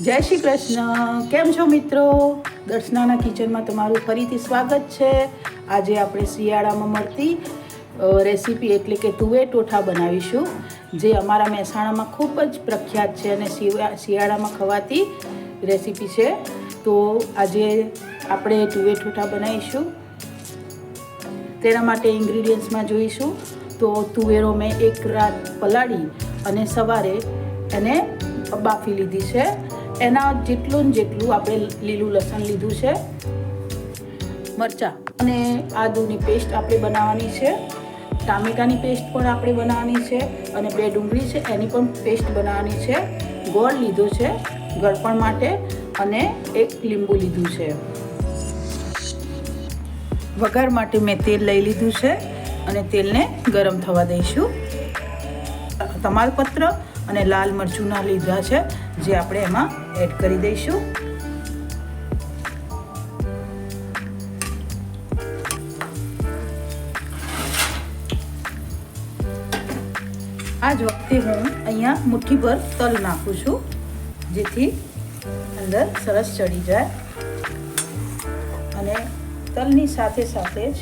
જય શ્રી કૃષ્ણ. કેમ છો મિત્રો? દર્શનાના કિચનમાં તમારું ફરીથી સ્વાગત છે. આજે આપણે શિયાળામાં મળતી રેસીપી એટલે કે તુવેર ટોઠા બનાવીશું, જે અમારા મહેસાણામાં ખૂબ જ પ્રખ્યાત છે અને શિયાળામાં ખવાતી રેસીપી છે. તો આજે આપણે તુવેર ટોઠા બનાવીશું. તેના માટે ઇન્ગ્રીડિયન્ટ્સમાં જોઈશું. તો તુવેરો મેં એક રાત પલાળી અને સવારે એને બાફી લીધી છે. એના જેટલું ને જેટલું આપણે લીલું લસણ લીધું છે, મરચાં અને આદુની પેસ્ટ આપણે બનાવવાની છે. ટામેટાની પેસ્ટ પણ આપણે બનાવવાની છે અને બે ડુંગળી છે, એની પણ પેસ્ટ બનાવવાની છે. ગોળ લીધો છે ગળપણ માટે અને એક લીંબુ લીધું છે. વઘાર માટે મેં તેલ લઈ લીધું છે અને તેલને ગરમ થવા દઈશું. તમાલપત્ર અને લાલ મરચુંના લીધા છે. જે આપણે એમાં એડ કરી દઈશું. આ જ વખતે હું અહીંયા મુઠ્ઠીભર તલ નાખું છું, જેથી અંદર સરસ ચડી જાય. અને તલની સાથે સાથે જ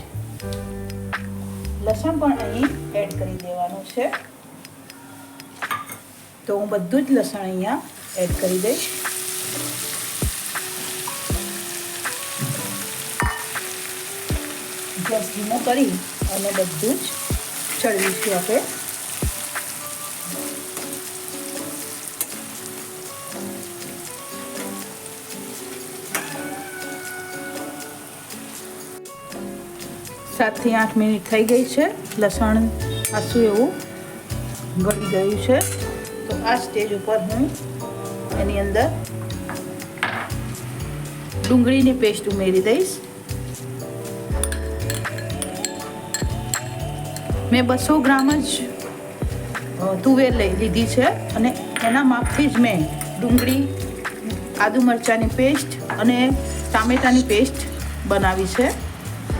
લસણ પણ અહીં એડ કરી દેવાનું છે. તો હું બધું જ લસણ અહીંયા એડ કરી દઈશ. ગેસ ધીમો કરી અને બધું જ ચડવીશું આપણે. સાતથી આઠ મિનિટ થઈ ગઈ છે. લસણ આસું એવું ગળી ગયું છે. તો આ સ્ટેજ ઉપર હું એની અંદર. ડુંગળીની પેસ્ટ ઉમેરી દઈશ. મેં બસો ગ્રામ જ તુવેર લઈ લીધી છે અને એના માપથી જ મેં ડુંગળી, આદુ મરચાંની પેસ્ટ અને ટામેટાની પેસ્ટ બનાવી છે.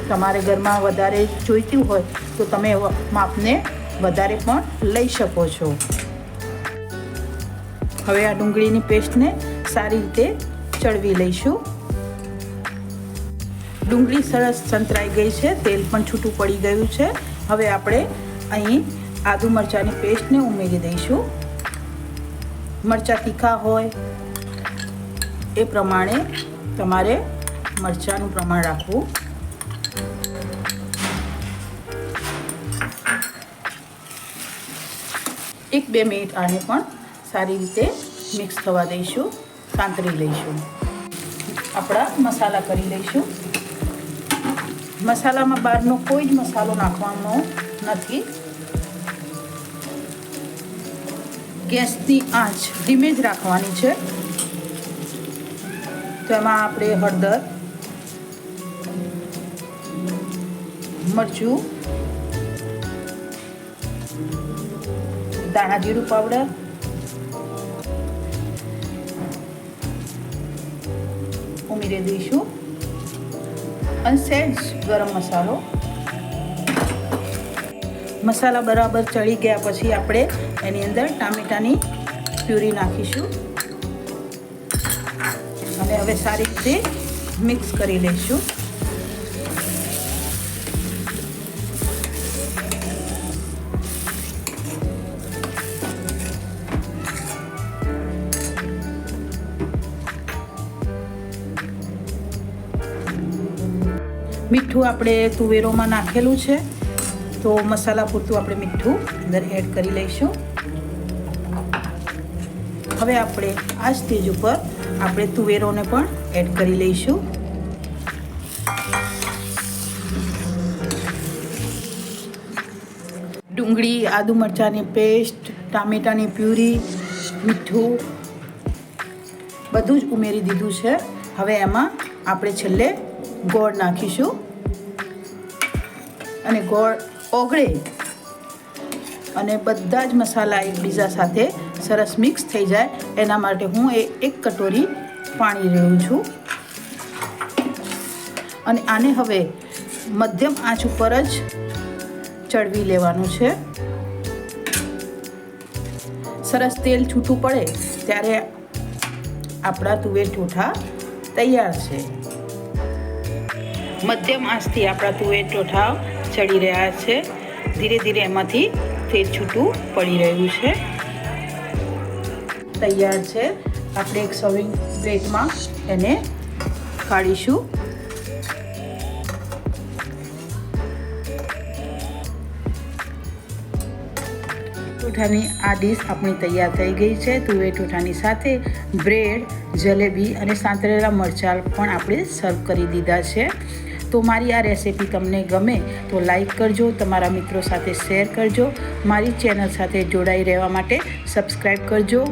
તમારે ઘરમાં વધારે જોઈતી હોય તો તમે માપને વધારે પણ લઈ શકો છો. હવે આ ડુંગળીની પેસ્ટને સારી રીતે ચડવી લઈશું. ડુંગળી સરસ સંતરાઈ ગઈ છે, તેલ પણ છૂટું પડી ગયું છે. હવે આપણે અહીં આદુ મરચાંની પેસ્ટને ઉમેરી દઈશું. મરચાં તીખા હોય એ પ્રમાણે તમારે મરચાંનું પ્રમાણ રાખવું. એક બે મિનિટ આને પણ સારી રીતે મિક્સ થવા દઈશું, સાંતળી લઈશું. આપણા મસાલા કરી લઈશું. મસાલામાં બહારનો કોઈ જ મસાલો નાખવાનો નથી. ગેસની આંચ ધીમે જ રાખવાની છે. તો એમાં આપણે હળદર, મરચું દાણા જીરું પાવડર ઉમેરી દઈશું. અને સહેજ ગરમ મસાલો. મસાલા બરાબર ચડી ગયા પછી આપણે એની અંદર ટામેટાની પ્યુરી નાખીશું. અને હવે સારી રીતે મિક્સ કરી લઈશું. મીઠું આપણે તુવેરોમાં નાખેલું છે. તો મસાલા પૂરતું આપણે મીઠું અંદર એડ કરી લઈશું. હવે આપણે આ સ્ટેજ ઉપર આપણે તુવેરોને પણ એડ કરી લઈશું. ડુંગળી, આદુ મરચાંની પેસ્ટ, ટામેટાની પ્યુરી, મીઠું બધું જ ઉમેરી દીધું છે. હવે એમાં આપણે છેલ્લે ગોળ નાખીશું. અને ગોળ ઓગળે. અને બધા જ મસાલા એકબીજા સાથે સરસ મિક્સ થઈ જાય. એના માટે હું એ એક કટોરી પાણી રહ્યું છું. અને આને હવે મધ્યમ આંચ ઉપર જ ચડવી લેવાનું છે. સરસ તેલ છૂટું પડે ત્યારે આપણા તુવેર ઠોઠા તૈયાર છે. મધ્યમ આંચથી આપણા તુવેર ટોઠાવ ચડી રહ્યા છે. ધીરે ધીરે એમાંથી તેલ છૂટું પડી રહ્યું છે. તૈયાર છે. આપણે એક સર્વિંગ પ્લેટમાં એને કાઢીશું. ઠોઠાની આ ડીશ આપણી તૈયાર થઈ ગઈ છે. તુવેર ઠોઠાની સાથે બ્રેડ, જલેબી અને સાંતરેલા મરચાં પણ આપણે સર્વ કરી દીધા છે. તો મારી આ રેસિપી તમને ગમે તો લાઈક કરજો, તમારા મિત્રો સાથે શેર કરજો, મારી ચેનલ સાથે જોડાઈ રહેવા માટે સબસ્ક્રાઈબ કરજો.